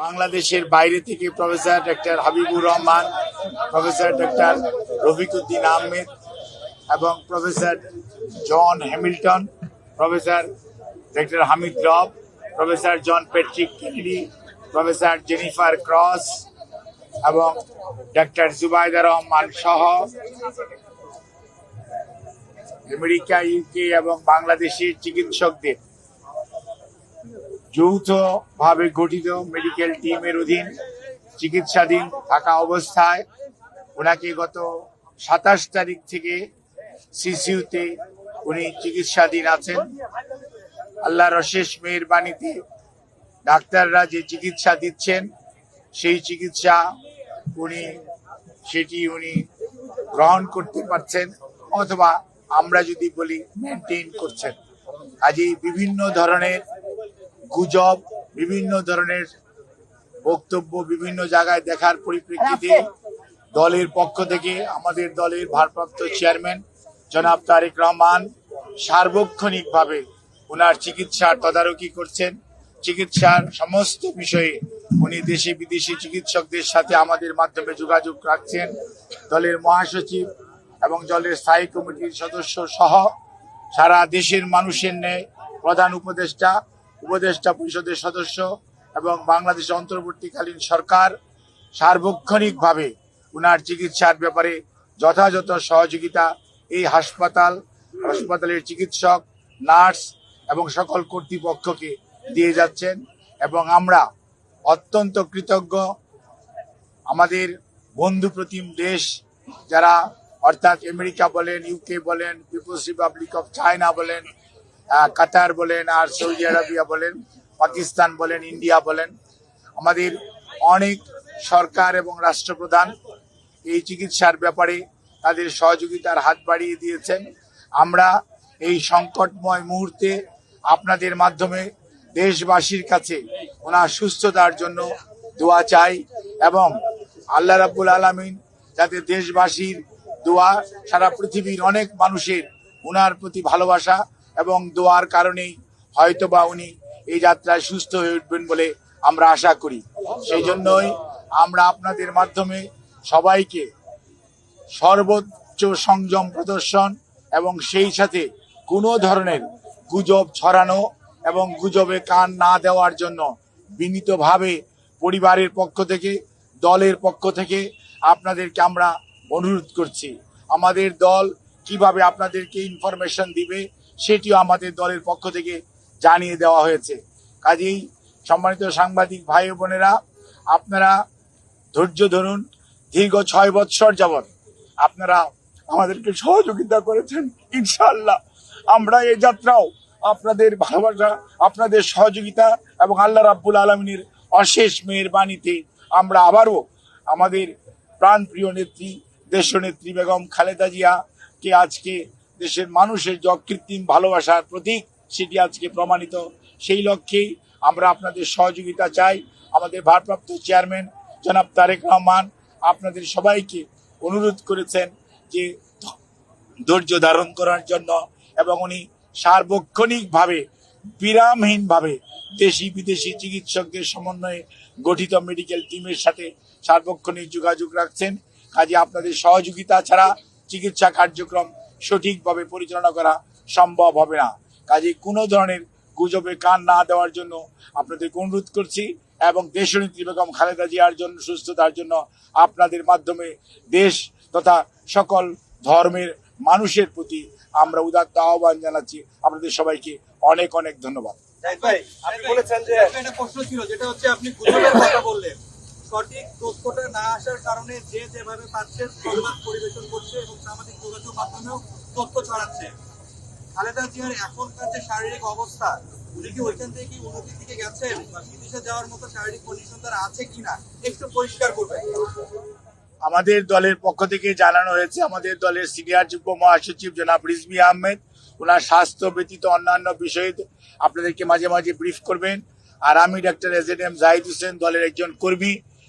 বাংলাদেশের বাইরে থেকে professor doctor Habibur Rahman, professor doctor Rafikuddin Ahmed এবং professor John Hamilton, professor doctor Hamid Rab, professor John Patrick Kennedy, professor Jennifer Cross এবং doctor Zubaida Rahman সহ America, UK এবং বাংলাদেশের চিকিৎসকদের। যৌথভাবে গঠিত মেডিকেল টিমের অধীন চিকিৎসাধীন থাকা অবস্থায় ওনাকে গত সাতাশ তারিখ থেকে সিসিউতে উনি চিকিৎসাধীন আছেন। আল্লাহর অশেষ বাণীতে ডাক্তাররা যে চিকিৎসা দিচ্ছেন, সেই চিকিৎসা উনি, সেটি উনি গ্রহণ করতে পারছেন অথবা আমরা যদি বলি মেনটেন করছেন। কাজেই বিভিন্ন ধরনের গুজব, বিভিন্ন ধরনের বক্তব্য বিভিন্ন জায়গায় দেখার পরিপ্রেক্ষিতে দলের পক্ষ থেকে আমাদের দলের ভারপ্রাপ্ত চেয়ারম্যান জনাব তারেক রহমান সার্বক্ষণিকভাবে ওনার চিকিৎসার তদারকি করছেন। চিকিৎসার সমস্ত বিষয়ে উনি দেশে বিদেশি চিকিৎসকদের সাথে আমাদের মাধ্যমে যোগাযোগ রাখছেন। দলের মহাসচিব এবং দলের স্থায়ী কমিটির সদস্য সহ সারা দেশের মানুষের ন্যায় প্রধান উপদেষ্টা উপদেষ্টা পরিষদের সদস্য এবং বাংলাদেশ অন্তর্বর্তীকালীন সরকার সার্বক্ষণিকভাবে উনার চিকিৎসার ব্যাপারে যথাযথ সহযোগিতা এই হাসপাতাল, হাসপাতালের চিকিৎসক, নার্স এবং সকল কর্তৃপক্ষকে দিয়ে যাচ্ছেন এবং আমরা অত্যন্ত কৃতজ্ঞ। আমাদের বন্ধু প্রতিম দেশ যারা অর্থাৎ আমেরিকা বলেন, ইউকে বলেন, পিপলস রিপাবলিক অফ চায়না বলেন কাতার বলেন আর সৌদি আরবিয়া বলেন, পাকিস্তান বলেন, ইন্ডিয়া বলেন, আমাদের অনেক সরকার এবং রাষ্ট্রপ্রধান এই চিকিৎসার ব্যাপারে তাদের সহযোগিতার হাত বাড়িয়ে দিয়েছেন। আমরা এই সংকটময় মুহূর্তে আপনাদের মাধ্যমে দেশবাসীর কাছে ওনার সুস্থতার জন্য দোয়া চাই এবং আল্লাহ রাব্বুল আলমিন যাতে দেশবাসীর দোয়া সারা পৃথিবীর অনেক মানুষের ওনার প্রতি ভালোবাসা এবং দোয়ার কারণেই হয়তোবা উনি এই যাত্রায় সুস্থ হয়ে উঠবেন বলে আমরা আশা করি। সেই জন্যই আমরা আপনাদের মাধ্যমে সবাইকে সর্বোচ্চ সংযম প্রদর্শন এবং সেই সাথে কোনো ধরনের গুজব ছড়ানো এবং গুজবে কান না দেওয়ার জন্য বিনীতভাবে পরিবারের পক্ষ থেকে, দলের পক্ষ থেকে আপনাদেরকে আমরা অনুরোধ করছি। আমাদের দল কীভাবে আপনাদেরকে ইনফরমেশন দিবে সেটিও আমাদের দলের পক্ষ থেকে জানিয়ে দেওয়া হয়েছে। কাজেই সম্মানিত সাংবাদিক ভাই বোনেরা, আপনারা ধৈর্য ধরুন, দীর্ঘ ছয় বৎসর যাবৎ আপনারা আমাদেরকে সহযোগিতা করেছেন, ইনশাআল্লাহ। আমরা এই যাত্রাও আপনাদের ভালোবাসা, আপনাদের সহযোগিতা এবং আল্লাহ রাব্বুল আলমিনের অশেষ মেহেরবানিতে আমরা আবারও আমাদের প্রাণপ্রিয় নেত্রী, দেশনেত্রী বেগম খালেদা জিয়াকে আজকে দেশের মানুষের যে অকৃত্রিম ভালোবাসার প্রতীক, সেটি আজকে প্রমাণিত। সেই লক্ষ্যেই আমরা আপনাদের সহযোগিতা চাই। আমাদের ভারপ্রাপ্ত চেয়ারম্যান জনাব তারেক রহমান আপনাদের সবাইকে অনুরোধ করেছেন যে ধৈর্য ধারণ করার জন্য এবং উনি সার্বক্ষণিকভাবে, বিরামহীনভাবে দেশি বিদেশি চিকিৎসকদের সমন্বয়ে গঠিত মেডিকেল টিমের সাথে সার্বক্ষণিক যোগাযোগ রাখছেন। কাজে আপনাদের সহযোগিতা ছাড়া চিকিৎসা কার্যক্রম সঠিকভাবে পরিচালনা করা সম্ভব হবে না। কাজে কোনো ধরনের গুজবে কান না দেওয়ার জন্য আপনাদেরকে অনুরোধ করছি এবং দেশনেত্রী বেগম খালেদা জিয়ার জন্য সুস্থতার জন্য আপনাদের মাধ্যমে দেশ তথা সকল ধর্মের মানুষের প্রতি আমরা উদাত্ত আহ্বান জানাচ্ছি। আপনাদের সবাইকে অনেক অনেক ধন্যবাদ। ভাই আপনি বলেছেন যে একটা প্রশ্ন ছিল যেটা হচ্ছে আপনি গুজবের কথা বললেন। সঠিক তথ্যটা না আসার কারণে যে যেভাবে পাচ্ছে সংবাদ পরিবেশন করছে এবং সামাজিক যোগাযোগ মাধ্যমেও তথ্য ছড়াচ্ছে। খালেদা জিয়ার এখনকার যে শারীরিক অবস্থা, উনি কি ওইখান থেকে কি উন্নতির দিকে গেছেন বা বিদেশে যাওয়ার মতো শারীরিক কন্ডিশন তার আছে কিনা একটু পরিষ্কার করবেন। আমাদের দলের পক্ষ থেকে জানানো হয়েছে, আমাদের দলের সিনিয়র যুগ্ম মহাসচিব জনাব রিজমি আহমেদ, ওনার স্বাস্থ্য ব্যতীত অন্যান্য বিষয়ে আপনাদেরকে মাঝে মাঝে ব্রিফ করবেন। আর আমি doctor A Z M Zahid Hossain দলের একজন কর্মী।